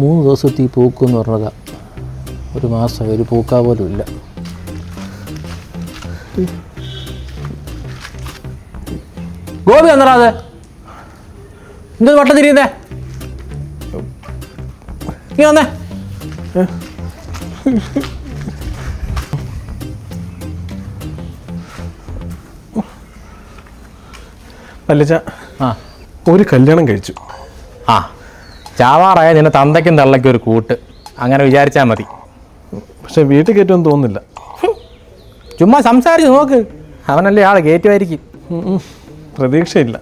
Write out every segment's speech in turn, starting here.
മൂന്ന് ദിവസത്തെ ഈ പൂക്കെന്ന് പറഞ്ഞതാ. ഒരു മാസം ഒരു പൂക്കാ പോലും ഇല്ല. ഗോപി വന്നറാതെ എന്തോ വട്ടം തിരിയുന്നേ? നീ വന്നേ. പല്ലച്ച ആ. ഒരു കല്യാണം കഴിച്ചു. ആ. ചാവാറായ നിന്റെ തന്തയ്ക്കും തള്ളയ്ക്കും ഒരു കൂട്ട്. അങ്ങനെ വിചാരിച്ചാൽ മതി. പക്ഷെ വീട്ടിൽ കയറ്റുമെന്ന് തോന്നുന്നില്ല. ചുമ്മാ സംസാരിച്ച് നോക്ക്. അവനല്ലേ ആൾ കയറ്റുമായിരിക്കും. പ്രതീക്ഷയില്ല.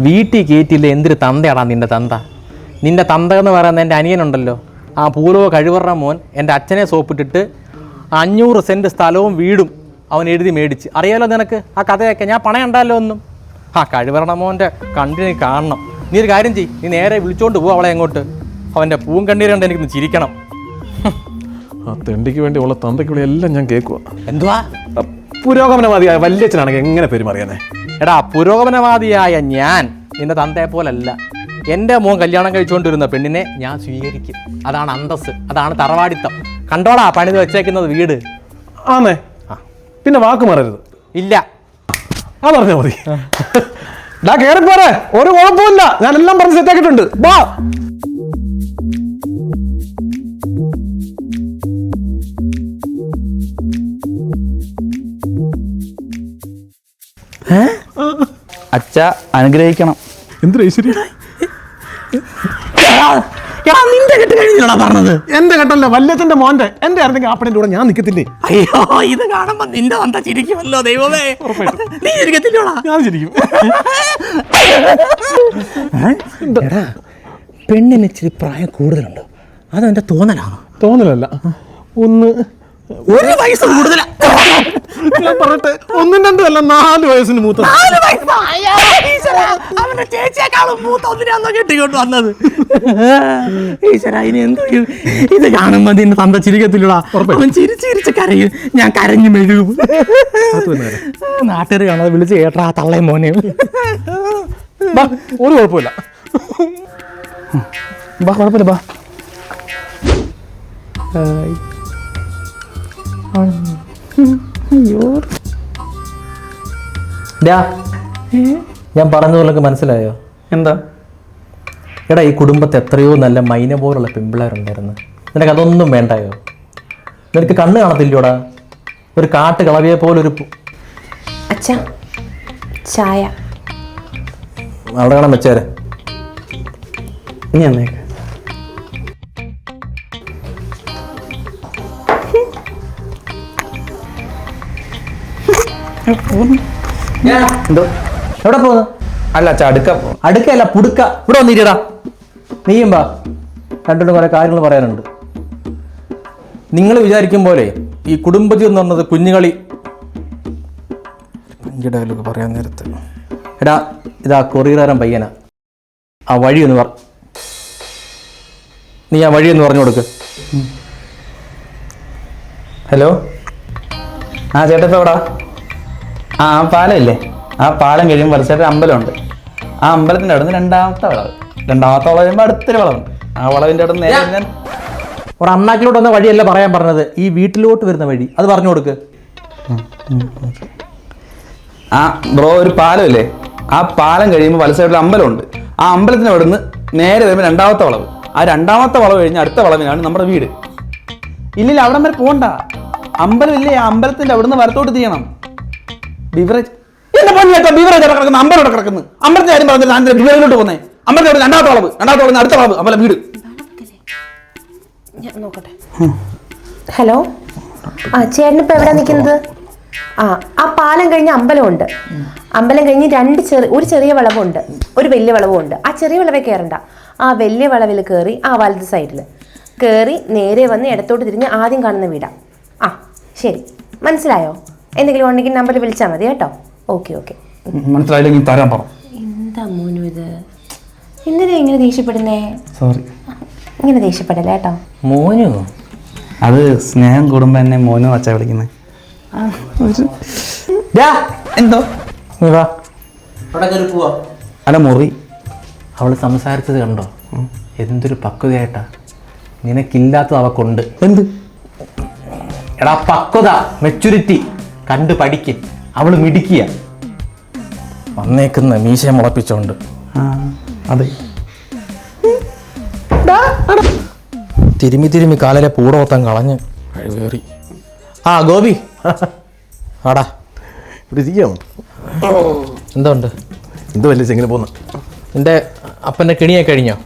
വീട്ടിൽ കയറ്റില്ല എന്തൊരു തന്തയാടാ നിന്റെ തന്ത? നിന്റെ തന്ത എന്ന് പറയുന്ന എന്റെ അനിയനുണ്ടല്ലോ. ആ പൂർവ കഴിവറ മോൻ എന്റെ അച്ഛനെ സോപ്പിട്ടിട്ട് അഞ്ഞൂറ് സെന്റ് സ്ഥലവും വീടും അവൻ എഴുതി മേടിച്ച്. അറിയാലോ നിനക്ക് ആ കഥയൊക്കെ? ഞാൻ പണയം ഉണ്ടല്ലോ ഒന്നും ആ കഴിവറണ മോന്റെ കണ്ടിന് കാണണം. നീ ഒരു കാര്യം ചെയ്യ്. നീ നേരെ വിളിച്ചോണ്ട് പോവാ അവളെ അങ്ങോട്ട്. അവന്റെ പൂവും കണ്ണീര് കണ്ട് എനിക്കൊന്ന് ചിരിക്കണം. ആ തെണ്ടിക്ക് വേണ്ടി ഉള്ള തന്തയ്ക്ക് വേണ്ടി എല്ലാം ഞാൻ കേൾക്കുക എന്തുവാ? പുരോഗമനവാദിയായ വല്യച്ഛനാണെങ്കിൽ എങ്ങനെ പെരുമാറിയാനെ എടാ പുരോഗമനവാദിയായ ഞാൻ നിന്റെ തന്തയെ പോലല്ല. എന്റെ മോൻ കല്യാണം കഴിച്ചുകൊണ്ടിരുന്ന പെണ്ണിനെ ഞാൻ സ്വീകരിക്കും. അതാണ് അന്തസ് അതാണ് തറവാടിത്തം. കണ്ടോടാ പണിത് വെച്ചേക്കുന്നത് വീട്. ആന്നേ. പിന്നെ വാക്ക് മാറരുത്. ഇല്ല. ആ പറഞ്ഞാൽ മതി ഡാ പോരെ. ഒരു കുഴപ്പമില്ല ഞാൻ എല്ലാം പറഞ്ഞ് സെറ്റാക്കിയിട്ടുണ്ട് വാ. അച്ഛ അനുഗ്രഹിക്കണം. എന്ത് ഐശ്വര്യ നിന്റെ കെട്ട് കഴിഞ്ഞാ പറഞ്ഞത്? എന്റെ കേട്ടല്ല വല്ലത്തിന്റെ മോന്റെ. എന്റെ ആയിരുന്നെങ്കിൽ ആപ്പിടെ കൂടെ ഞാൻ നിൽക്കത്തില്ലേ അയ്യോ ഇത് കാണുമ്പോ നിന്റെ തന്ത ചിരിക്കുമല്ലോ ദൈവമേ. നീ ചിരിക്കത്തില്ലോടാ? ഞാൻ ചിരിക്കും. പെണ്ണിന് ഇച്ചിരി പ്രായം കൂടുതലുണ്ടോ. അതെന്റെ തോന്നലാണോ? തോന്നലല്ല. ഒന്ന് ഒരു വയസ്സ് കൂടുതലാ. ഞാൻ പറയട്ടെ ഒന്നും രണ്ടും അല്ല നാല് വയസ്സിന് മൂത്ത നാല് അയ്യോ ഈശ്വരാ, അവന്റെ ചേച്ചിയെക്കാളും മൂത്ത ഒന്നിനാന്നോ കെട്ടിക്കൊണ്ട് വന്നത്. ഈശ്വര ഇനി എന്തു ചെയ്യും? ഇത് കാണുമ്പോ നിന്റെ തന്ത ചിരിക്കത്തില്ലടാ. അവൻ ചിരിച്ച് ചിരിച്ച് കരയും. ഞാൻ കരഞ്ഞു മെഴുകും. നാട്ടുകാർ കാണാതെ വിളിച്ച് കേട്ടാ തള്ളയും മോനെ. ബാ, ഒരു കുഴപ്പമില്ല. ബാ കുഴപ്പമില്ല ബാ. ഞാൻ പറഞ്ഞതുപോലൊക്കെ മനസ്സിലായോ? എന്താ? എടാ ഈ കുടുംബത്തെ എത്രയോ നല്ല മൈന പോലുള്ള പെമ്പിള്ളേരുണ്ടായിരുന്നു. നിനക്ക് അതൊന്നും വേണ്ടായോ? നിനക്ക് കണ്ണ് കാണത്തില്ലോടാ ഒരു കാട്ട് കളവിയെ പോലൊരു ഒരു അച്ഛ ചായ. അവിടെ കാണാൻ വെച്ചേരെ. ഇനി എന്നേക്ക് എന്തോ? എവിടെ പോകുന്നു? അല്ല അച്ഛ അടുക്ക അടുക്കല്ല പുടുക്ക. ഇവിടെ വന്നിരിടാ നീയും വാ. രണ്ടിനും കുറെ കാര്യങ്ങൾ പറയാനുണ്ട്. നിങ്ങൾ വിചാരിക്കും പോലെ ഈ കുടുംബജി എന്ന് പറഞ്ഞത് കുഞ്ഞുകളി. ഡയലോഗ് പറയാൻ നേരത്തെ. എടാ ഇതാ കൊറിയറുകാരൻ പയ്യനാ. ആ വഴി ഒന്ന് പറ. നീ ആ വഴി എന്ന് പറഞ്ഞു കൊടുക്ക്. ഹലോ? ആ ചേട്ടാ ഇപ്പൊ എവിടാ? ആ പാലമില്ലേ? പാലം ഇല്ലേ ആ പാലം കഴിയുമ്പോൾ വലച്ചായിട്ട് അമ്പലമുണ്ട്. ആ അമ്പലത്തിന്റെ അവിടെ നിന്ന് രണ്ടാമത്തെ വളവ്. രണ്ടാമത്തെ വളവ് കഴിയുമ്പോൾ അടുത്തൊരു വളവുണ്ട് ആ വളവിന്റെ അവിടെ നേരെ ഞാൻ ഒരു അണ്ണാക്കിലോട്ട് വന്ന വഴിയല്ല പറയാൻ പറഞ്ഞത്. ഈ വീട്ടിലോട്ട് വരുന്ന വഴി. അത് പറഞ്ഞു കൊടുക്ക്. ആ ബ്രോ ഒരു പാലം ഇല്ലേ ആ പാലം കഴിയുമ്പോൾ വലസൈഡിൽ അമ്പലമുണ്ട്. ആ അമ്പലത്തിന് അവിടെ നിന്ന് നേരെ വരുമ്പോൾ രണ്ടാമത്തെ വളവ്. ആ രണ്ടാമത്തെ വളവ് കഴിഞ്ഞ് അടുത്ത വളവിനാണ് നമ്മുടെ വീട്. ഇല്ലില്ല അവിടം വരെ പോകണ്ട അമ്പലം ഇല്ലേ ആ അമ്പലത്തിന്റെ അവിടുന്ന് വലത്തോട്ട് ചെയ്യണം ബിവറേജ് എന്റെ പൊന്നിലേക്കാ ബിവറേജ് അവിടെ കിടക്കുന്നു? അമ്പലം അവിടെ കിടക്കുന്നു? അമ്പലത്തിന്റെ കാര്യം പറഞ്ഞില്ല ഞാൻ ബിവറേജിലോട്ട് പോകുന്നേ അമ്പലത്തിന്റെ അവിടെ രണ്ടാമത്തെ വളവ് രണ്ടാമത്തെ വളവ് അടുത്ത വളവ് അമ്പലം വീട്. ഞാൻ നോക്കട്ടെ. ഹലോ? ആ ചേട്ടൻ ഇപ്പൊ എവിടെ നിൽക്കുന്നത്? ആ. ആ പാലം കഴിഞ്ഞ് അമ്പലമുണ്ട്. അമ്പലം കഴിഞ്ഞ് രണ്ട് ചെറിയ ഒരു ചെറിയ വളവുണ്ട്. ഒരു വലിയ വളവുണ്ട് ആ ചെറിയ വളവേ കയറണ്ട. ആ വലിയ വളവിൽ കയറി ആ വലത് സൈഡിൽ കയറി നേരെ വന്ന് ഇടത്തോട്ട് തിരിഞ്ഞ് ആദ്യം കാണുന്ന വീടാ. ആ ശരി. മനസ്സിലായോ? എന്തെങ്കിലും ഉണ്ടെങ്കിൽ നമ്പറിൽ വിളിച്ചാൽ മതി കേട്ടോ. ഓക്കെ ഓക്കെ മനസ്സിലായില്ലെങ്കിൽ തരാൻ പറ. എന്താ മോനു ഇത്? എന്തിനാ ഇങ്ങനെ ദേഷ്യപ്പെടുന്നേ? സോറി ഇങ്ങനെ ദേഷ്യപ്പെടല്ലേ കേട്ടോ. മോനു? അത് സ്നേഹം കൂടുമ്പോ എന്നെ മോനു അച്ഛ വിളിക്കുന്നേ. എന്തോ? നീ വാ. അല്ല മുറി. അവൾ സംസാരിച്ചത് കണ്ടോ? എന്തൊരു പക്വതയായിട്ടാ. നിനക്കില്ലാത്തത് അവക്കുണ്ട്. എന്ത്? എടാ പക്വത മെച്ചൂരിറ്റി കണ്ട് പഠിക്ക്. അവൾ മിടിക്കുക വന്നേക്കുന്ന മീശ മുളപ്പിച്ചോണ്ട്. അതെ. തിരുമി തിരുമി കാലിലെ പൂടോത്തം കളഞ്ഞ് കഴിവേറി ആ ഗോപി. ആടാ ഇവിടെ ഇരിക്കുകയാണ് എന്തുണ്ട്? എന്ത് വലിയ ചെങ്ങനെ പോകുന്നു? നിന്റെ അപ്പന്റെ കിണിയൊക്കെ കഴിഞ്ഞോ?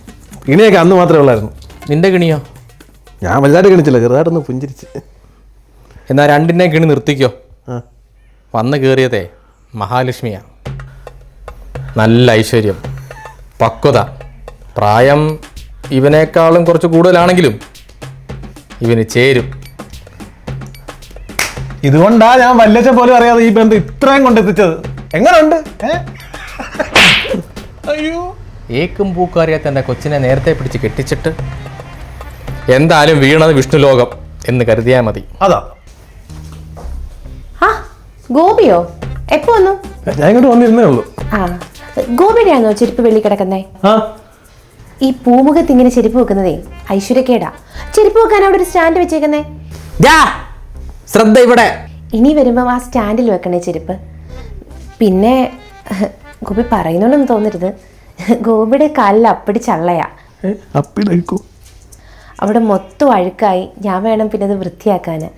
കിണിയൊക്കെ അന്ന് മാത്രമേ ഉള്ളായിരുന്നു. നിന്റെ കിണിയോ? ഞാൻ വലുതായിട്ട് കിണിച്ചില്ല ചെറുതായിട്ടൊന്ന് പുഞ്ചിരിച്ച്. എന്നാൽ രണ്ടിനെ കിണി നിർത്തിക്കോ. വന്ന് കയറിയതേ മഹാലക്ഷ്മിയാണ് നല്ല ഐശ്വര്യം പക്വത. പ്രായം ഇവനേക്കാളും കുറച്ച് കൂടുതലാണെങ്കിലും ഇവന് ചേരും. ഇതുകൊണ്ടാ ഞാൻ വല്ലച്ച പോലും അറിയാതെ ഈ ബന്ധം ഇത്രയും കൊണ്ടെത്തിച്ചത്. എങ്ങനെയുണ്ട് അയ്യോ. ഏക്കും പൂക്കാറിയാത്ത എന്റെ കൊച്ചിനെ നേരത്തെ പിടിച്ച് കെട്ടിച്ചിട്ട്. എന്തായാലും വീണത് വിഷ്ണുലോകം എന്ന് കരുതിയാൽ മതി. അതാ. ഗോപിയോ? എപ്പോ വന്നു? ഞാൻ ഇങ്ങോട്ട് വന്നിരുന്നേ ഉള്ളൂ. ആ ഗോപിയുടെയാണോ ചെരുപ്പ് വെള്ളി കിടക്കുന്നേ? ആ. ഈ പൂമുഖത്ത് ഇങ്ങനെ ചെരുപ്പ് വെക്കുന്നതേ ഐശ്വര്യക്കേടാ. ചെരുപ്പ് വെക്കാൻ അവിടെ ഒരു സ്റ്റാൻഡ് വെച്ചേക്കുന്നേ. ദാ, ശ്രദ്ധ ഇവിടെ. ഇനി വരുമ്പം ആ സ്റ്റാൻഡിൽ വെക്കണേ ചെരുപ്പ്. പിന്നെ ഗോപി പറയുന്നോണ്ടൊന്നും തോന്നരുത്. ഗോപിയുടെ കാലിൽ അപ്പടി ചള്ളയാ. ഏ, അപ്പിടഴിക്കൂ അവിടെ മൊത്തം അഴുക്കായി. ഞാൻ വേണം പിന്നെ അത് വൃത്തിയാക്കാൻ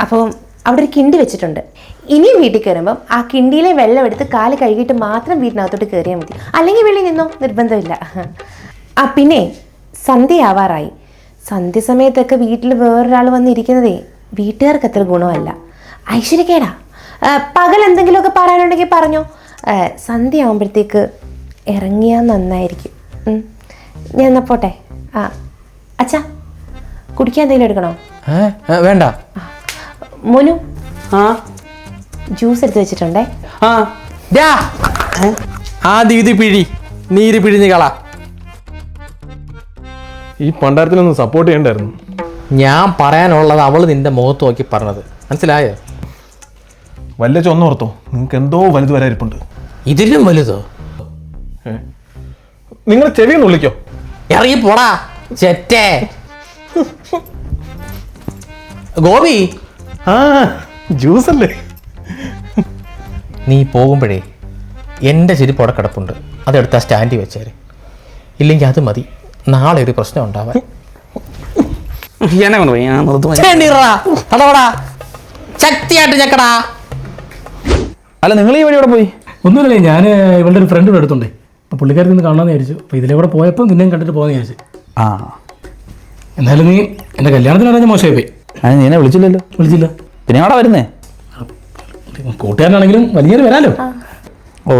അപ്പം അവിടെ ഒരു കിണ്ടി വെച്ചിട്ടുണ്ട്. ഇനിയും വീട്ടിൽ കയറുമ്പം ആ കിണ്ടിയിലെ വെള്ളം എടുത്ത് കാൽ കഴുകിയിട്ട് മാത്രം വീടിനകത്തോട്ട് കയറിയാൽ മതി. അല്ലെങ്കിൽ വെളിയിൽ നിന്നോ? നിർബന്ധമില്ല. ആ പിന്നെ സന്ധ്യയാവാറായി. സന്ധ്യ സമയത്തൊക്കെ വീട്ടിൽ വേറൊരാൾ വന്നിരിക്കുന്നതേ വീട്ടുകാർക്ക് അത്ര ഗുണമല്ല. ഐശ്വര്യക്കേടാ. പകൽ എന്തെങ്കിലുമൊക്കെ പറയാനുണ്ടെങ്കിൽ പറഞ്ഞോ. സന്ധ്യ ആകുമ്പോഴത്തേക്ക് ഇറങ്ങിയാൽ നന്നായിരിക്കും. ഞാൻ എന്നാ പോട്ടെ. ആ അച്ഛാ കുടിക്കാൻ എന്തെങ്കിലും എടുക്കണോ? വേണ്ട. ആ. വേണ്ട മോനു? ആ. ജ്യൂസ് എടുത്ത് വെച്ചിട്ടുണ്ടേ? ആ ദാ, ആദ്യം ഇത് പിഴി നീര് പിഴിഞ്ഞ് കള. ഈ പണ്ടാരത്തിനൊന്ന് സപ്പോർട്ട് ചെയ്യണ്ടായിരുന്നു. ഞാൻ പറയാനുള്ളത് അവൾ നിന്റെ മുഖത്ത് നോക്കി പറഞ്ഞത്. മനസ്സിലായോ? വല്ല ഒന്നോർത്തോ നിങ്ങൾക്ക് എന്തോ വലുത് വരാതിരിപ്പുണ്ട് ഇതിലും വലുതോ? നിങ്ങൾ ചെവി ഒന്ന് വിളിക്കോ. ഇറങ്ങി പോടാ ചെറ്റേ. ഗോപി ആ ജ്യൂസ് അല്ലേ നീ പോകുമ്പോഴേ എന്റെ ചെരുപ്പ് അവിടെ കിടപ്പുണ്ട്. അതെടുത്ത് ആ സ്റ്റാൻഡിൽ വെച്ചേര്. ഇല്ലെങ്കിൽ അത് മതി. നാളെ ഒരു പ്രശ്നം ഉണ്ടാവാൻ. എന്നെ ഞാൻ. ശക്തിയായിട്ട് ഞെക്കടാ. അല്ല നിങ്ങൾ ഈ വഴി ഇവിടെ പോയി? ഒന്നുമില്ലേ ഞാൻ ഇവളുടെ ഒരു ഫ്രണ്ട് ഇവിടെ അടുത്തുണ്ടേ. അപ്പോൾ പുള്ളിക്കാരത്തിൽ നിന്ന് കാണാമെന്ന് വിചാരിച്ചു. അപ്പോൾ ഇതിലെ കൂടെ പോയപ്പോൾ നിന്നെയും കണ്ടിട്ട് പോകാമെന്ന് വിചാരിച്ചു. ആ. എന്നാലും നീ എന്റെ കല്യാണത്തിന് അറിഞ്ഞ മോശമായി പോയി അത് നീനെ എന്നെ വിളിച്ചില്ലല്ലോ. വിളിച്ചില്ല. പിന്നെ അവിടെ വരുന്നേ? കൂട്ടുകാരനാണെങ്കിലും വലിയൊരു വരാലോ. ഓ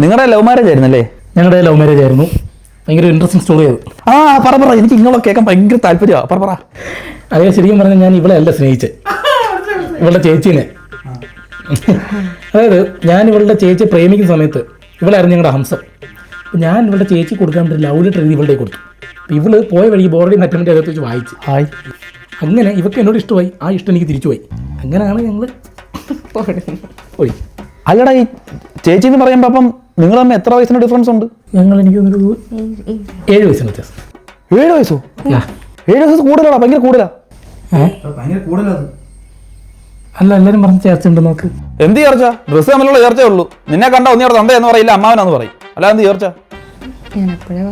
നിങ്ങളുടെ ലവ് മാരേജ് ആയിരുന്നല്ലേ? ഞങ്ങളുടെ ലവ് മാരേജ് ആയിരുന്നു. ഭയങ്കര ഇൻട്രസ്റ്റിംഗ് സ്റ്റോറി അത്. ആ പറ പറ എനിക്ക് ഇങ്ങളെ കേൾക്കാൻ ഭയങ്കര താല്പര്യമാണ് പറ പറ. അതെ ശരിക്കും പറഞ്ഞാൽ ഞാൻ ഇവളെ അല്ല സ്നേഹിച്ചത് ഇവളുടെ ചേച്ചീനെ. അതായത് ഞാൻ ഇവളുടെ ചേച്ചി പ്രേമിക്കുന്ന സമയത്ത് ഇവളായിരുന്നു ഞങ്ങളുടെ ഹംസം. ഞാൻ ഇവളുടെ ചേച്ചി കൊടുക്കാൻ വേണ്ടി ലവ് ലെറ്റർ എഴുതി ഇവളുടെ കൊടുത്തു. ഇവൾ പോയ വഴി ബോർഡിൽ അറ്റൻഡ് അകത്ത് വെച്ച് വായിച്ചു. അങ്ങനെ ഇവക്ക് എന്നോട് ഇഷ്ടമായി. ആ ഇഷ്ടം എനിക്ക് തിരിച്ചു പോയി. അങ്ങനെയാണ് ഞങ്ങൾ പോയി. അല്ലടാ ഈ ചേച്ചി എന്ന് പറയുമ്പോൾ അപ്പം നിങ്ങൾ തമ്മിൽ എത്ര വയസ്സിന് ഡിഫറൻസ് ഉണ്ട്? ഞങ്ങൾ എനിക്ക് തോന്നുന്നൊരു ഏഴ് വയസ്സിന് വ്യത്യാസം. ഏഴ് വയസ്സോ. ഏഴ് വയസ്സ് കൂടുതലാടാ ഭയങ്കര കൂടുതലാ? അല്ല എല്ലാരും പറഞ്ഞ ചേർച്ച ഉണ്ട് നോക്ക്. എന്ത് ചേർച്ച? ഡ്രസ്സ് തമ്മിലുള്ള ചേർച്ചേ ഉള്ളൂ. നിന്നെ കണ്ട ഒന്നിയുടെ തന്ത എന്ന് പറയില്ല അമ്മാവനാന്ന് പറയും. അല്ല എന്ത് ചേർച്ച? ഞാൻ എപ്പോഴേ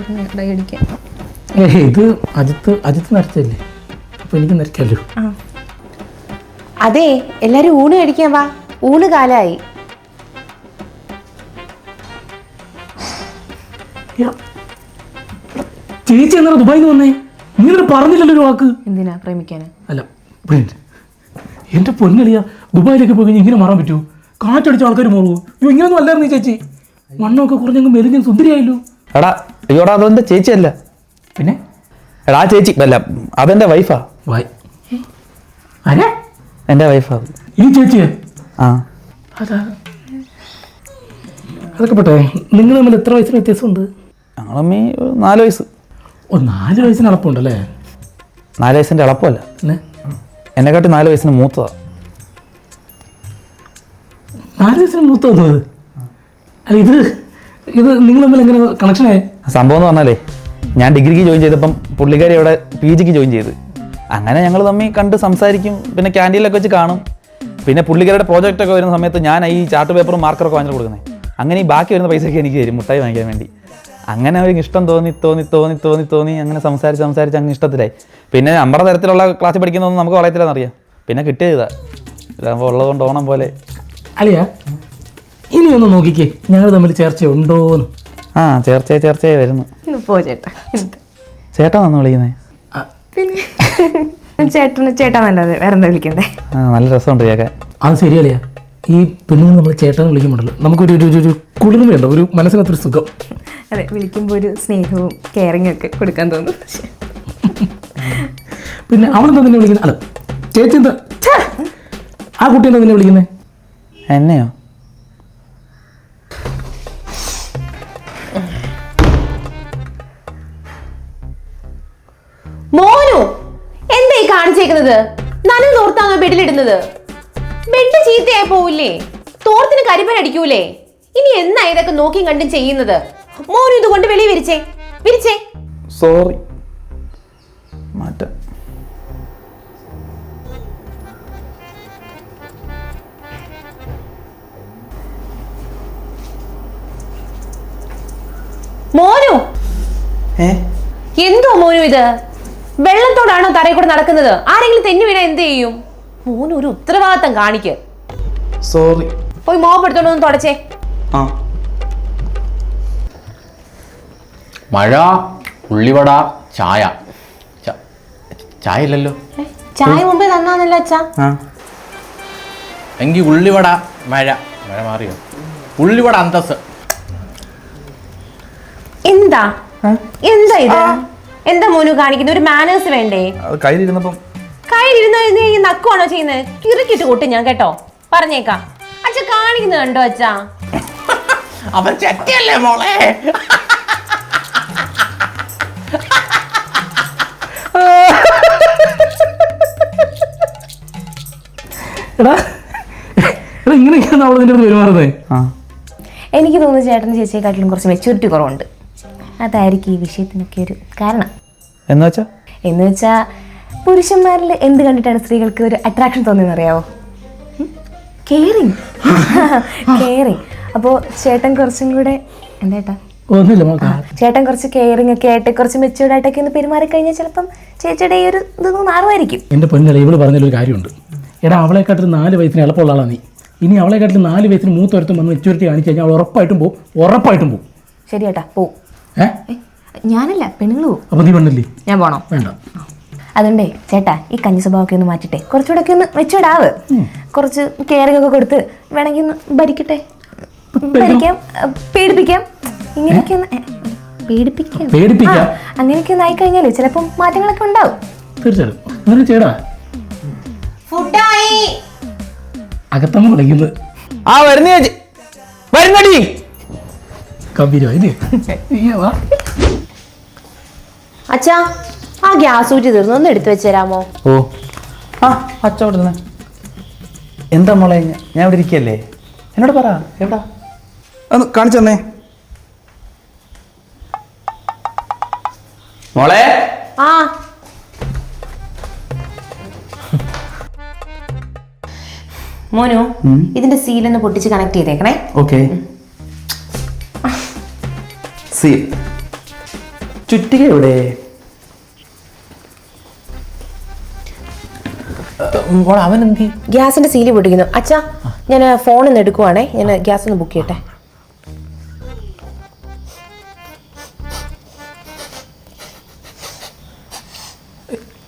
ഇത് അജിത്ത് അജിത്ത് നരച്ചല്ലേ എനിക്ക് നരയ്ക്കാമല്ലോ അതെ എല്ലാരും ഊണ് കഴിക്കാൻ വാ. ഊണ് കാലായി. ചേച്ചി എന്നാ ദുബായിന്ന് വന്നേ? നീ എന്നിട്ട് പറഞ്ഞില്ലല്ലോ ഒരു വാക്ക്. എന്തിനാ പ്രേമിക്കാന്? അല്ല എന്റെ പൊന്നളിയ ദുബായിലേക്ക് പോയി കഴിഞ്ഞാൽ ഇങ്ങനെ മാറാൻ പറ്റുമോ കാറ്റടിച്ച ആൾക്കാർ മാറുമോ അയ്യോ ഇങ്ങനെയൊന്നും അല്ലായിരുന്നു ചേച്ചി. മണ്ണൊക്കെ കുറഞ്ഞങ്ങ് മെലിഞ്ഞ സുന്ദരിയായല്ലോ. എടാ അയ്യോടാ അതെന്റെ ചേച്ചിയല്ല? പിന്നെ? എടാ ചേച്ചി അല്ല അതെന്റെ വൈഫാ വായ് ആരാ? എന്റെ വൈഫാ. ഈ ചേച്ചിയെ? ആ. അതാ. അതൊക്കെ പോട്ടെ. നിങ്ങൾ തമ്മിൽ എത്ര വയസ്സിന് വ്യത്യാസമുണ്ട്? ഞങ്ങളമ്മീ ഒരു നാല് വയസ്സ്. ഓ നാല് വയസ്സിന് അളപ്പുണ്ടല്ലേ നാല് വയസ്സിന്റെ അളപ്പല്ല എന്നെ എന്നെക്കാട്ടി നാല് വയസ്സിന് മൂത്തതാ. നാല് വയസ്സിന് മൂത്ത അല്ല ഇത് ഇത് നിങ്ങൾ തമ്മിൽ എങ്ങനെ കണക്ഷനായി സംഭവം എന്ന് പറഞ്ഞാലേ ഞാൻ ഡിഗ്രിക്ക് ജോയിൻ ചെയ്തപ്പം പുള്ളിക്കാരി അവിടെ പി ജിക്ക് ജോയിൻ ചെയ്ത്. അങ്ങനെ ഞങ്ങൾ തമ്മിൽ കണ്ട് സംസാരിക്കും. പിന്നെ ക്യാന്റീനിലൊക്കെ വെച്ച് കാണും. പിന്നെ പുള്ളിക്കാരുടെ പ്രോജക്റ്റ് ഒക്കെ വരുന്ന സമയത്ത് ഞാൻ ഈ ചാർട്ട് പേപ്പറും മാർക്കറൊക്കെ വാങ്ങിച്ചു കൊടുക്കുന്നത് അങ്ങനെ ഈ ബാക്കി വരുന്ന പൈസയൊക്കെ എനിക്ക് തരും മുട്ടായി വാങ്ങിക്കാൻ വേണ്ടി. അങ്ങനെ അവർക്ക് ഇഷ്ടം തോന്നി തോന്നി തോന്നി തോന്നി തോന്നി അങ്ങനെ സംസാരിച്ച് സംസാരിച്ച് അങ്ങനെ ഇഷ്ടത്തിലായി. പിന്നെ നമ്മുടെ തരത്തിലുള്ള ക്ലാസ്സിൽ പഠിക്കുന്നതൊന്നും നമുക്ക് വളയത്തില്ലെന്നറിയാം. പിന്നെ കിട്ടിയതാ. ഇതാകുമ്പോൾ ഉള്ളതുകൊണ്ട് ഓണം പോലെ. അളിയ ഇനി ഒന്ന് നോക്കിക്കേ. ഞങ്ങൾ തമ്മിൽ ചേർച്ചയുണ്ടോന്ന്. ആ ചേർച്ചയെ ചേർച്ചയെ വരുന്നു. ചേട്ടാ ചേട്ടാ വിളിക്കുന്നേ. പിന്നെ? ചേട്ടന് ചേട്ടാ നല്ലത്. വേറെ എന്താ വിളിക്കണ്ടേ? ആ നല്ല രസമുണ്ട് കേൾക്കാൻ. അത് ശരിയല്ലേ ഈ പെണ്ണുങ്ങൾ നമ്മൾ ചേട്ടൻ വിളിക്കുമ്പോഴല്ലോ നമുക്കൊരു ഒരു ഒരു- ഒരു കുളിർമയുണ്ടോ ഒരു മനസ്സിനകത്തൊരു സുഖം. അതെ വിളിക്കുമ്പോൾ ഒരു സ്നേഹവും കെയറിങ് ഒക്കെ കൊടുക്കാൻ തോന്നും. പിന്നെ അവളെന്താ നിന്നെ വിളിക്കുന്നത്? അല്ല ചേച്ചി എന്താ? ഛേ! ആ കുട്ടി എന്താ നിന്നെ വിളിക്കുന്നത് എന്നെയോ? എന്താ നനവ് തോർത്താണോ ബെഡിലിടുന്നത് ബെഡ് ചീത്തയായി പോവില്ലേ? തോർത്തിന് കരിപ്പൻ അടിക്കൂലേ? ഇനി എന്നാ ഇതൊക്കെ നോക്കിയും കണ്ടും ചെയ്യുന്നത്? മോനു ഇത് കൊണ്ട് വെളി വിരിച്ചേ. വിരിച്ചേ. സോറി മാറ്റം. മോനു? എന്തോ മോനു ഇത്? വെള്ളത്തോടാണോ തറയിൽ കൂടെ നടക്കുന്നത്? ആരെങ്കിലും തെന്നി വീണാ എന്ത് ചെയ്യും? മോന് ഒരു ഉത്തരവാദിത്തം കാണിക്ക്. സോറി പോയി മോപ്പെടുത്തോണ്ട് ഒന്ന് തുടച്ചേ. ആ. മഴ ഉള്ളിവട ചായ. ചായ ഇല്ലല്ലോ. ചായ മുമ്പേ തന്നാന്നല്ലോ അച്ഛാ. എങ്കി എങ്കിൽ ഉള്ളിവട മഴ. മഴ മാറിയോ? ഉള്ളിവട അന്തസ് എന്താ? എന്താ ഇത്? എന്താ മോനു കാണിക്കുന്നത് ഒരു മാനേഴ്സ് വേണ്ടേ? അത് കയ്യിലിരുന്നപ്പം കയ്യിലിരുന്ന് നക്കുവാണോ ചെയ്യുന്നത് കിറുക്കിട്ട് കൂട്ടും ഞാൻ കേട്ടോ. പറഞ്ഞേക്കാം. അച്ഛ കാണിക്കുന്നത് കണ്ടോ അച്ഛാ? അവൻ ചെറ്റല്ലേ മോളെ? എടാ എടാ ഇങ്ങനെയൊക്കെയാണ് അവൾ നിന്റെ അടുത്ത് പെരുമാറുന്നത് എനിക്ക് തോന്നുന്നു ചേട്ടൻ ചേച്ചിയെക്കാട്ടിലും കുറച്ച് മെച്യൂരിറ്റി കുറവുണ്ട്. അതായിരിക്കും ഈ വിഷയത്തിനൊക്കെ ഒരു കാരണം. എന്ന് വെച്ചാ? എന്ന് വെച്ചാൽ പുരുഷന്മാരിൽ എന്ത് കണ്ടിട്ടാണ് സ്ത്രീകൾക്ക് ഒരു അട്രാക്ഷൻ തോന്നിയെന്ന് അറിയാവോ കെയറിങ് കെയറിങ് അപ്പോ ചേട്ടൻ കുറച്ചും കൂടെ എന്താ ഒന്നുമില്ല ചേട്ടൻ കുറച്ച് കെയറിങ് ഒക്കെ ആയിട്ട് കുറച്ച് മെച്ചൂർഡ് ആയിട്ടൊക്കെ ഒന്ന് പെരുമാറി കഴിഞ്ഞാൽ ചിലപ്പം ചേച്ചിയുടെ ഈ ഒരു ഇതൊന്നും മാറുമായിരിക്കും. എന്റെ പൊന്നല ഇവൾ പറഞ്ഞൊരു കാര്യമുണ്ട്. എടാ അവളെക്കാട്ടിലും നാല് വയസ്സിന് എളുപ്പമുള്ള ആളാണ് നീ. ഇനി അവളെക്കാട്ടിലും നാല് വയസ്സിന് മൂത്തൊരുത്തും വന്ന് മെച്ചൂരിറ്റി കാണിച്ചു കഴിഞ്ഞാൽ അവൾ ഉറപ്പായിട്ടും പോകും ഉറപ്പായിട്ടും പോകും ശരി ഏ ഏ, ഞാനല്ല പെണ്ണുങ്ങൾ പോവും. അപ്പോൾ നീ പെണ്ണില്ലേ? ഞാൻ പോണോ. വേണ്ട. അതുകൊണ്ടേ ചേട്ടാ ഈ കഞ്ഞി സ്വഭാവമൊക്കെ ഒന്ന് മാറ്റിട്ടെ. കുറച്ചുകൂടെ ഒക്കെ ഒന്ന് വെച്ചിടാവ് കുറച്ച് കെയറിംഗ് ഒക്കെ കൊടുത്ത് വേണമെങ്കിൽ ഒന്ന് ഭരിക്കട്ടെ. ഭരിക്കാം പേടിപ്പിക്കാം. ഇങ്ങനെയൊക്കെ ഒന്ന് പേടിപ്പിക്കാം. പേടിപ്പിക്കാം? അങ്ങനെയൊക്കെ ഒന്ന് ആയി കഴിഞ്ഞാലേ ചിലപ്പം മാറ്റങ്ങളൊക്കെ ഉണ്ടാവും. തീർച്ചയായിട്ടും. ഫുഡായി. അകത്തമ്മ വിളിക്കുന്നത് ആ വരുന്ന ചേച്ചി വരുന്നടി. ഗംഭീരമായി വാ അച്ഛാ ആ ഗ്യാസ് ഊറ്റി തീർന്നു ഒന്ന് എടുത്തു വെച്ചേരാമോ? ഓ. ആ അച്ഛ അവിടെ എന്താ മോളെ ഞാൻ ഇവിടെ ഇരിക്കല്ലേ? എന്നോട് പറ എവിടാ? ഒന്ന് കാണിച്ചു തന്നേ. മോളെ? ആ. മോനു ഇതിന്റെ സീലൊന്ന് പൊട്ടിച്ച് കണക്ട് ചെയ്തേക്കണേ. ഓക്കെ സി ചുറ്റിക എവിടെ മോളെ അവൻ എന്തി? ഗ്യാസിന്റെ സീൽ പൊട്ടിക്കുന്നു. അച്ഛാ ഞാൻ ഫോണിൽ നിന്ന് എടുക്കുവാണേ. ഞാൻ ഗ്യാസ് ഒന്ന് ബുക്ക് ചെയ്യട്ടെ.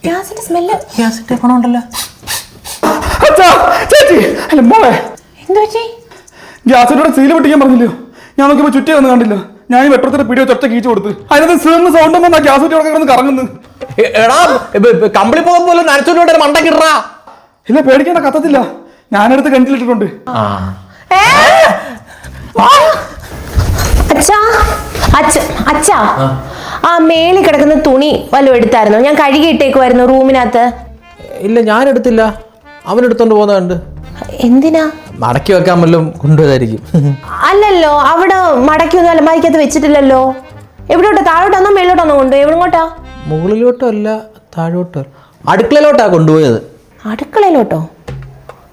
ഗ്യാസിന്റെ സ്മെല്ല് ഗ്യാസിന്റെ ഫോണുണ്ടല്ലോ ഗ്യാസിന്റെ ചേച്ചി അല്ല മോളെ. എന്തു പറ്റി ഗ്യാസിനോട് സീൽ പൊട്ടിക്കാൻ പറഞ്ഞില്ലയോ? ഞാൻ നോക്കിയപ്പോ ചുറ്റി വന്ന് കണ്ടില്ല. ഞാൻ ഈ വെട്ടത്തിന്റെ പിടിയോ ചൊറ്റ കീച്ചു കൊടുത്ത്. അതിനകത്ത് സീർന്ന് സൗണ്ട് വന്നാ ഗ്യാസ് കുറ്റി കിടന്ന് കറങ്ങുന്നു. എടാ കമ്പിളി പോകാൻ പോലെ നനച്ചോണ്ട് മണ്ടക്കിടാ ഇല്ല പേടിക്കേണ്ട കത്തത്തില്ല. ഞാനെടുത്ത് കിണറ്റിലിട്ടിട്ടുണ്ട് അച്ഛാ അച്ഛ അച്ഛാ. ആ. മേളിൽ കിടക്കുന്ന തുണി വല്ലതും എടുത്തായിരുന്നു? ഞാൻ കഴുകി ഇട്ടേക്കുമായിരുന്നു റൂമിനകത്ത്. ഇല്ല ഞാൻ എടുത്തില്ല. അവൻ എടുത്തോണ്ട് പോകുന്നുണ്ട് എന്തിനാ? മടക്കി വെക്കാൻ വല്ലതും കൊണ്ടുപോയതായിരിക്കും അല്ലല്ലോ അവിടെ മടക്കി ഒന്നും അലമാരിക്കകത്ത് വെച്ചിട്ടില്ലല്ലോ. എവിടോട്ടാ? താഴോട്ടാന്നോ മേലോട്ടാന്നോ കൊണ്ട് എവിടെങ്ങോട്ടാ? മുകളിലോട്ടോ അല്ല താഴോട്ടോ. അടുക്കളയിലോട്ടാ കൊണ്ടുപോയത്. അടുക്കളയിലോട്ടോ?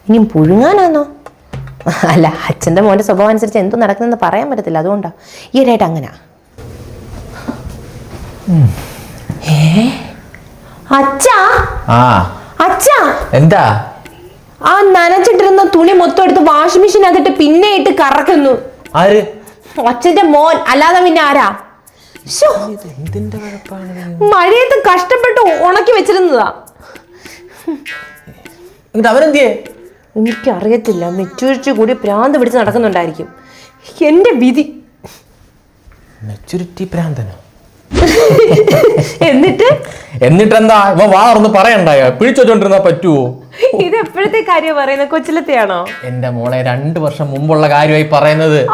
ഇനി പുഴുങ്ങാനാന്നോ? അല്ല അച്ഛന്റെ മോന്റെ സ്വഭാവം അനുസരിച്ച് എന്തോ നടക്കുന്നെന്ന് പറയാൻ പറ്റത്തില്ല അതുകൊണ്ടാ. ഈയിടെയായിട്ട് അങ്ങനെ. ഏ? അച്ഛാ? ആ. അച്ഛാ? എന്താ? ആ നനച്ചിട്ടിരുന്ന തുണി മൊത്തം എടുത്ത് വാഷിംഗ് മെഷീൻ അതിട്ട് പിന്നെ ഇട്ട് കറക്കുന്നു. ആര്? അച്ഛന്റെ മോൻ അല്ലാതെ പിന്നെ ആരാ. മഴയത്ത് കഷ്ടപ്പെട്ട് ഉണക്കി വെച്ചിരുന്നതാ. എന്നിട്ട് എനിക്കറിയത്തില്ല മെച്ചൂരിറ്റി കൂടി ഭ്രാന്ത് പിടിച്ച് നടക്കുന്നുണ്ടായിരിക്കും. എന്റെ വിധി. മെച്ചൂരിറ്റി പ്രാന്തനോ? എന്നിട്ട്? എന്നിട്ട് എന്താ ഇവ വാ തുറന്ന് പറയണ്ടായോ? പിടിച്ചോണ്ടിരുന്നാ പറ്റുവോ? ഇത് എപ്പോഴത്തെ കാര്യം പറയുന്നത്? കൊച്ചിലത്തെയാണോ? എന്റെ മോളെ രണ്ടു വർഷം മുമ്പുള്ള കാര്യമായി പറയുന്നത്.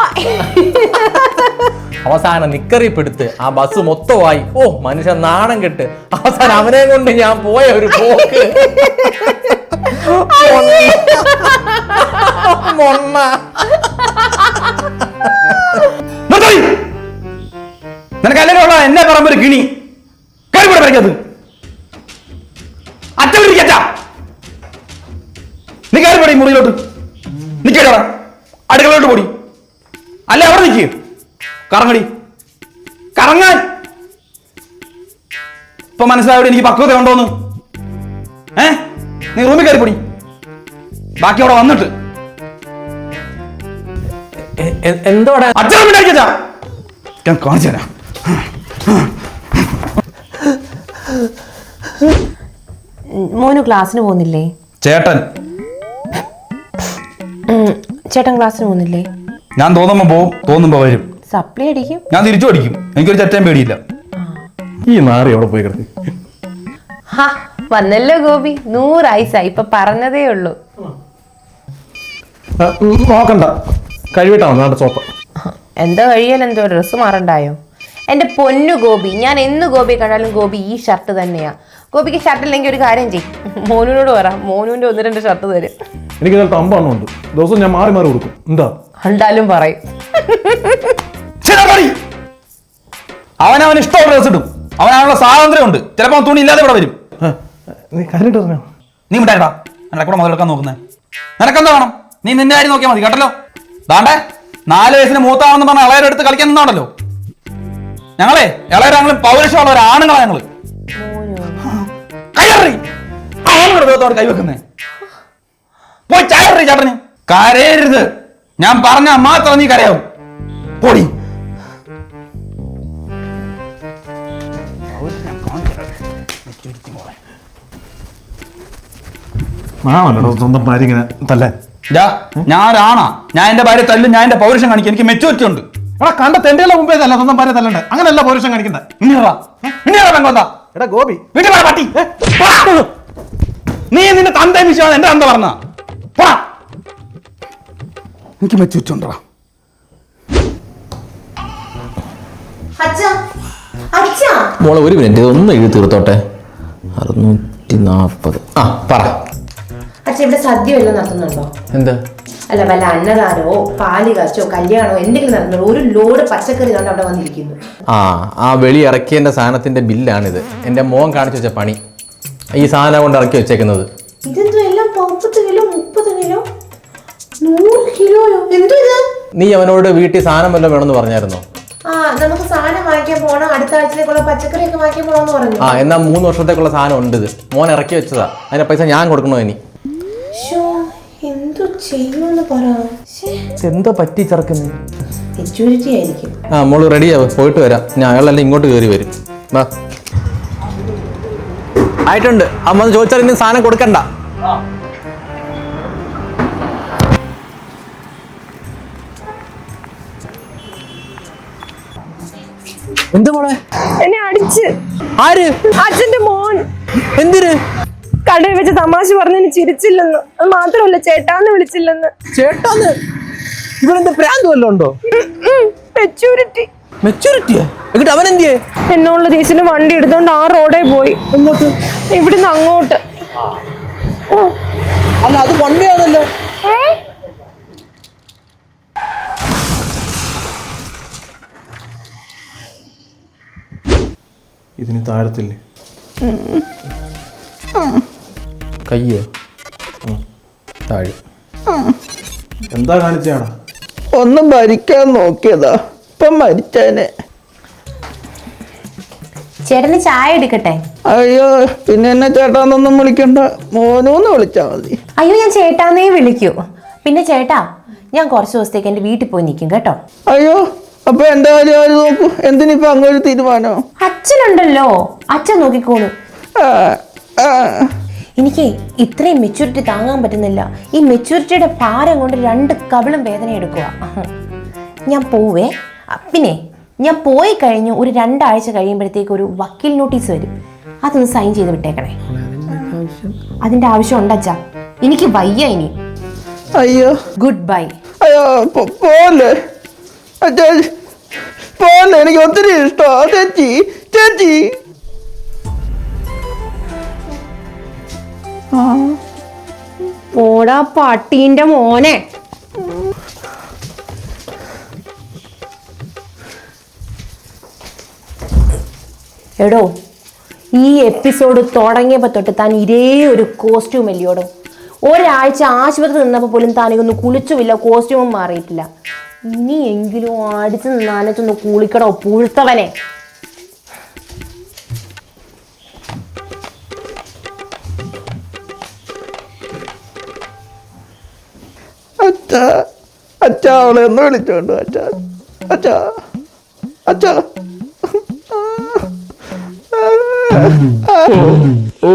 അവസാനം നിക്കറിപ്പെടുത്ത് ആ ബസ് മൊത്തമായി. ഓ മനുഷ്യൻ നാണം കെട്ട്. അവസാനം അവനെ കൊണ്ട് ഞാൻ പോയ ഒരു പോക്ക്. മൊണ്ണ! നിനക്ക് അല്ലെങ്കിൽ ഉള്ള എന്നെ പറമ്പൊരു കിണി കഴിവിടെ പറിക്കത് അച്ഛൻ വിളിക്കച്ച നീ കരുപടി പോടി മുറിയിലോട്ട്. നിക്കട അടുക്കളയിലോട്ട് പോടി. അല്ല അവിടെ നിൽക്കുക കറങ്ങടി. കറങ്ങാൻ. ഇപ്പൊ മനസ്സിലായോട് എനിക്ക് പക്വത ഉണ്ടോന്ന്? ഏ? നീ റൂമിൽ കയറി പൊടി. ബാക്കി അവിടെ വന്നിട്ട്. എന്തോടാ? അച്ഛൻ കാണിച്ചു തരാം. മോനു ക്ലാസ്സിന് പോകുന്നില്ലേ? ചേട്ടൻ. ചേട്ടൻ ക്ലാസ്സിന് പോകുന്നില്ലേ? ഞാൻ തോന്നുമ്പോ പോവും. തോന്നുമ്പോ വരും. സപ്ലി അടിക്കും? ഞാൻ തിരിച്ചു അടിക്കും എനിക്കൊരു ചേട്ടൻ പേടിയില്ല. ഈ നാറി അവിടെ പോയി കിടക്ക്? ഹാ വന്നല്ലോ ഗോപി. നൂറ് നൂറായിസായി ഇപ്പൊ പറഞ്ഞതേ ഉള്ളൂ. നോക്കണ്ട. കഴിവിട്ടാ നാട്ടെ സോപ്പ. എന്താ കഴിയാൻ? എന്തോ ഡ്രസ്സ് മാറണ്ടായോ? എന്റെ പൊന്നു ഗോപി ഞാൻ എന്ന് ഗോപി കണ്ടാലും ഗോപി ഈ ഷർട്ട് തന്നെയാണ് ഗോപിക്ക് ഷർട്ട് ഇല്ലെങ്കിൽ ഒരു കാര്യം ചെയ്യും. മോനുവിനോട് പറ മോനുവിന്റെ ഒന്ന് രണ്ട് ഷർട്ട് തരും. എനിക്ക് നല്ല തമ്പെണ്ണം ഉണ്ട് ദിവസം ഞാൻ മാറി മാറി കൊടുക്കും എന്താ? കണ്ടാലും പറയും. അവനവൻ പോടി. അവൻ അവൻ ഇഷ്ടമുള്ള ഡ്രസ് ഇടും. അവനുള്ള സ്വാതന്ത്ര്യമുണ്ട്. ചിലപ്പോൾ തുണി ഇല്ലാതെ ഇവിടെ വരും. നീ കാര്യമായിട്ട് പറഞ്ഞോ? നീ മിണ്ടായിട്ടാ? എന്നെ കൂടെ മുതലെടുക്കാൻ നോക്കുന്നേ. നിനക്കെന്താ വേണം? നീ നിന്നെ കാര്യം നോക്കിയാൽ മതി കേട്ടല്ലോ? ദാണ്ടേ നാല് വയസ്സിന് മൂത്താണെന്ന് പറഞ്ഞ അളയരെടുത്ത് കളിക്കാൻ നിന്നാണല്ലോ. ഞങ്ങളെ ഇളയരാങ്ങളും പൗരശമുള്ള പൗരുഷമുള്ള ഒരു ആണുങ്ങളാ ഞങ്ങൾ. കയറി. ആണുങ്ങളുടെ ദേഹത്തോട് കൈവെക്കുന്നേ പോയി ചായറി ചേട്ടന്. കരയരുത്. ഞാൻ പറഞ്ഞ മാത്രം നീ കരയാവും. പൊടി. മാമല്ലോ സ്വന്തം ഭാര്യ ഇങ്ങനെ തല്ലേ? ഞാൻ ഒരാണാ ഞാൻ എന്റെ ഭാര്യ തല്ലും ഞാൻ എന്റെ പൗരുഷം കാണിക്കും. എനിക്ക് മെച്ചൂരിറ്റി ഉണ്ട്. എടാ കണ്ട തെണ്ടിയുള്ള മുമ്പേ തല്ല സ്വന്തം ഭാര്യ തല്ലണ്ട്? അങ്ങനെയല്ല പൗരുഷം കാണിക്കണ്ട? ഇനിയാ എടാ ഗോപി. പട്ടി. നീ നിന്റെ തന്തയും വിശ്വാസം എന്റെ തന്ത പറഞ്ഞ. എനിക്ക് അച്ഛാ മോളെ ഒരു മിനിറ്റ് ഒന്ന് എഴുതി തീർത്തോട്ടെ? അറുന്നൂറ്റി നാൽപ്പത് ആ പറ. ഇവിടെ സദ്യ വല്ലതും നടത്തുന്നുണ്ടോ? എന്താ? അല്ല വല്ല അന്നദാനമോ പാൽ കാച്ചോ കല്യാണമോ എന്തെങ്കിലും നടന്നോ ഒരു ലോഡ് പച്ചക്കറി കണ്ട് അവിടെ വന്നിരിക്കുന്നു. ആ ആ വെളി ഇറക്കിയതിന്റെ സാധനത്തിന്റെ ബില്ലാണിത്. എന്റെ മോൻ കാണിച്ചു വെച്ച പണി. ഈ സാധനം കൊണ്ട് ഇറക്കി വെച്ചേക്കുന്നത്. ഇതെന്തോ എല്ലാം പത്ത് കിലോ മുപ്പത് കിലോ നൂറ് കിലോയോ? എന്തോ ഇത്? നീ അവനോട് വീട്ടിൽ സാധനം വല്ലതും വേണമെന്ന് പറഞ്ഞായിരുന്നോ? ആ നമുക്ക് സാധനം വാങ്ങിക്കാൻ പോണം. അടുത്ത ആഴ്ചയിലേക്കുള്ള പച്ചക്കറിയൊക്കെ വാങ്ങിക്കാൻ പോണമെന്ന് പറഞ്ഞു. ആ എന്നാൽ മൂന്ന് വർഷത്തേക്കുള്ള സാധനം ഉണ്ട് ഇത് മോൻ ഇറക്കി വെച്ചതാ. അതിന്റെ പൈസ ഞാൻ കൊടുക്കണോ ഇനി? ശ്ശോ, എന്തോ ചെയ്യുമെന്ന് പറ. എന്തോ പറ്റി ചെറുക്കുന്നു മെച്ചൂരിറ്റി ആയിരിക്കും ആ മോൾ റെഡിയാവും പോയിട്ട് വരാം. ഞാൻ അയാളെല്ലാം ഇങ്ങോട്ട് കയറി വരും. വാ. ആയിട്ടുണ്ട്. അമ്മ ഒന്ന് ചോദിച്ചാൽ ഇനി സാധനം കൊടുക്കണ്ട. എന്ത് മോളെ? എന്നെ അടിച്ച്. ആര്? അച്ഛന്റെ മോൻ. എന്തിന്? കടയിൽ വെച്ച് തമാശ പറഞ്ഞതിന് ചിരിച്ചില്ലെന്ന്. അത് മാത്രമല്ല ചേട്ടാന്ന് വിളിച്ചില്ലെന്ന്. ചേട്ടാന്ന്? ഇവനെന്താ പ്രാന്ത് വല്ലതും ഉണ്ടോ? മെച്ചൂരിറ്റി മെച്ചൂരിറ്റിയോ എന്നിട്ട് അവൻ എന്തിയേ? എന്നുള്ള ദേശത്തിന് വണ്ടി എടുത്തോണ്ട് ആ റോഡേ പോയി. എങ്ങോട്ട്? ഇവിടുന്ന് അങ്ങോട്ട്. അല്ല അത് വണ്ടി ആണല്ലോ. ഇതിന് താഴത്തില്ലേ? കയ്യോ. താഴെ. എന്താ കാണിച്ചാടാ ഒന്ന് മരിക്കാൻ നോക്കിയതാ. ഇപ്പം മരിച്ചേനെ. ചേട്ടന് ചായ എടുക്കട്ടെ? അയ്യോ പിന്നെ എന്നെ ചേട്ടാന്നൊന്നും വിളിക്കണ്ട. മോനൂന്ന് വിളിച്ചാ മതി. അയ്യോ ഞാൻ ചേട്ടാന്നേ വിളിക്കൂ. പിന്നെ ചേട്ടാ ഞാൻ കുറച്ച് ദിവസത്തേക്ക് എന്റെ വീട്ടിൽ പോയി നിൽക്കും കേട്ടോ. അയ്യോ അപ്പൊ എന്റെ കാര്യം? ആര് നോക്കൂ? എന്തിനിപ്പോ അങ്ങൊരു തീരുമാനോ? അച്ഛനുണ്ടല്ലോ. അച്ഛൻ നോക്കിക്കോളൂ. ആ, ആ. എനിക്ക് ഇത്രയും മെച്യൂരിറ്റി താങ്ങാൻ പറ്റുന്നില്ല. ഈ മെച്യൂരിറ്റിയുടെ ഭാരം കൊണ്ട് രണ്ട് കവിളും വേദന എടുക്കുക. ഞാൻ പോവേ. പിന്നെ ഞാൻ പോയി കഴിഞ്ഞ് ഒരു രണ്ടാഴ്ച കഴിയുമ്പോഴത്തേക്ക് ഒരു വക്കീൽ നോട്ടീസ് വരും. അതൊന്ന് സൈൻ ചെയ്ത് വിട്ടേക്കണേ. അതിന്റെ ആവശ്യം ഉണ്ടച്ചാ എനിക്ക് വയ്യ ഇനി. അയ്യോ. ഗുഡ് ബൈ അയ്യോ പോലെ എനിക്ക് ഒത്തിരി ഇഷ്ടമാണ് ചേച്ചി ചേച്ചി. പോടാ പട്ടീന്റെ മോനെ. എടോ ഈ എപ്പിസോഡ് തുടങ്ങിയപ്പോൾ തൊട്ട് താൻ ഇതേ ഒരു കോസ്റ്റ്യൂം അല്ലയോടോ ഒരാഴ്ച ആശുപത്രി നിന്നപ്പോൾ പോലും താനിതൊന്ന് കുളിച്ചുമില്ല കോസ്റ്റ്യൂമും മാറിയിട്ടില്ല. ഇനിയെങ്കിലും അടിച്ച് നനച്ചൊന്ന് കുളിക്കടോ പുഴുത്തവനെ. അച്ഛാ അച്ഛ അവളെ ഒന്ന് വിളിച്ചോണ്ട് അച്ഛ അച്ഛ അച്ഛ ഓ.